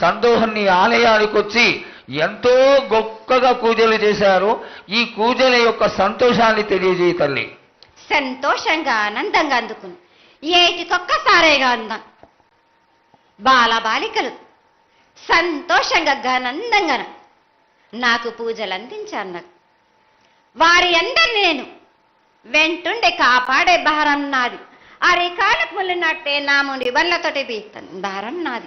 సందోహన్ని ఆలయానికి వచ్చి ఎంతో గొప్పగా పూజలు చేశారు. ఈ పూజల యొక్క సంతోషాన్ని తెలియజేయ తల్లి. సంతోషంగా ఆనందంగా అందుకుని. ఏటికొక్కసారేగా అందం. బాలబాలికలు సంతోషంగా ఘనందంగా నాకు పూజలు అందించాను నాకు వారి అందరిని నేను వెంటుండే కాపాడే భారం నాది. అరికాలకు ముళ్ళినట్టే నా ముడి వల్లతోటి బీస్తాను భారం నాది.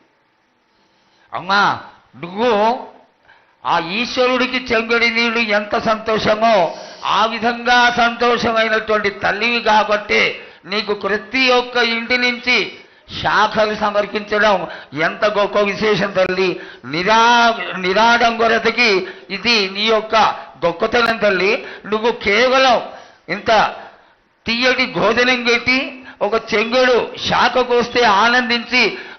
అమ్మా నువ్వు ఆ ఈశ్వరుడికి చెంగడి నీళ్ళు ఎంత సంతోషమో ఆ విధంగా సంతోషమైనటువంటి తల్లివి కాబట్టి నీకు ప్రతి ఒక్క ఇంటి నుంచి శాఖలు సమర్పించడం ఎంత గొప్ప విశేషం తల్లి. నిరా నిరాడంబరతకి ఇది నీ యొక్క గొప్పతనం తల్లి. నువ్వు కేవలం ఇంత తీయటి భోజనం పెట్టి ఒక చెంగుడు శాఖకు వస్తే ఆనందించి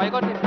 Maigón